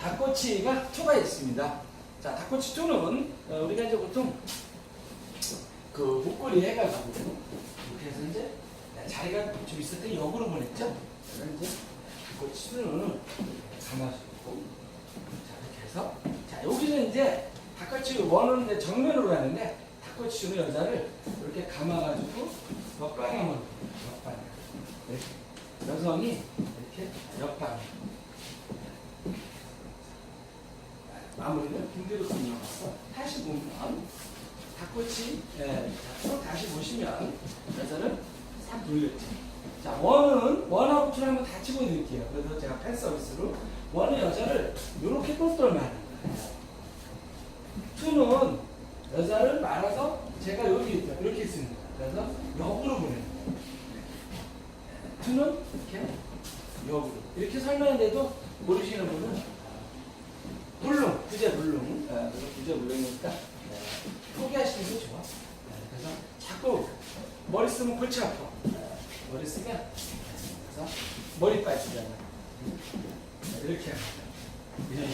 닭꼬치가 2가 있습니다. 자, 닭꼬치 2는 어, 우리가 이제 보통 그 목걸이 해가지고 이렇게 해서 이제 자리가 좀 있을 때 역으로 보냈죠. 이제 닭꼬치 2는 감아주고 자, 이렇게 해서 자, 여기는 이제 닭꼬치 1은 이제 정면으로 가는데 닭꼬치 2는 여자를 이렇게 감아가지고 옆방향으로 옆방향 이렇게 여성이 이렇게 옆방향 마무리는 끝나서 다시 보면 닭꼬치 예, 또 다시 보시면 여자를 싹 돌렸죠. 자 원은 원하고 투를 한번 다 집어드릴게요. 그래서 제가 팬 서비스로 원의 여자를 이렇게 똘똘 말는 거예요. 투는 여자를 말아서 제가 여기 있죠. 이렇게 있습니다. 그래서 역으로 보내는 거예요. 투는 이렇게 역으로 이렇게 설명했는데도 모르시는 분은 부재 물론 어, 그래서 물론이니까 네, 포기하시는 게 좋아. 네, 그래서 자꾸 머리 쓰면 골치 아파. 네, 머리 쓰면 그래서 머리 빠지잖아. 네, 이렇게 식으로.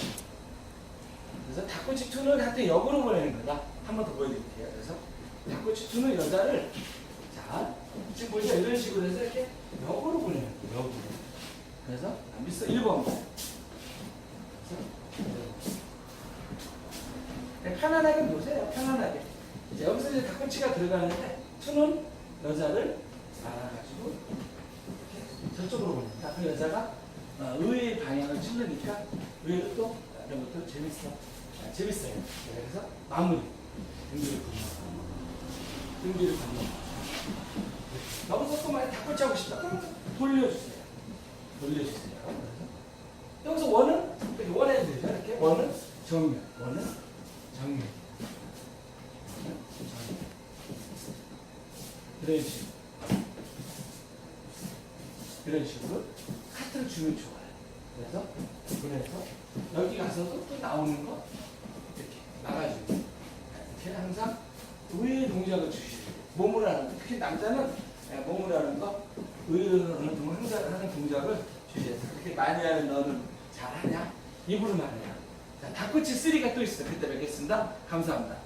그래서 닭꼬치 투는 한테 역으로 보내는 거다. 한 번 더 보여드릴게요. 그래서 닭꼬치 투는 여자를 자 지금 보니까 이런 식으로 해서 이렇게 역으로 보내는 거예요. 역으로. 그래서 미스 1번. 네, 편안하게 놓으세요. 편안하게. 이제 여기서 이제 닭꼬치가 들어가는데 투는 여자를 알아가지고 이렇게 저쪽으로 보냅니다. 그 여자가 어, 의의 방향을 찔르니까 의외로 또 이런 것도 재밌어. 아, 재밌어요. 네, 그래서 마무리. 등기를 건너. 등기를 건너. 여기서 또 만약 닭꼬치 하고 싶다. 그럼 돌려주세요. 돌려주세요. 여기서 원은 원해야 되죠. 이렇게 원은 정면, 원은 정면. 원은 정면. 이런 식으로. 이런 식으로 카트를 주면 좋아요. 그래서 그래서 여기 가서도 또 나오는 거 이렇게 막아주고 이렇게 항상 의의 동작을 주시고 몸을 하는 거 특히 남자는 예, 몸을 하는 거 의의 하는 동 항상 하는 동작을 주셔야 돼요. 그렇게 많이 하는 너는 잘하냐? 입으로 말해야. 자, 닭꼬치 3가 또 있어요. 그때 뵙겠습니다. 감사합니다.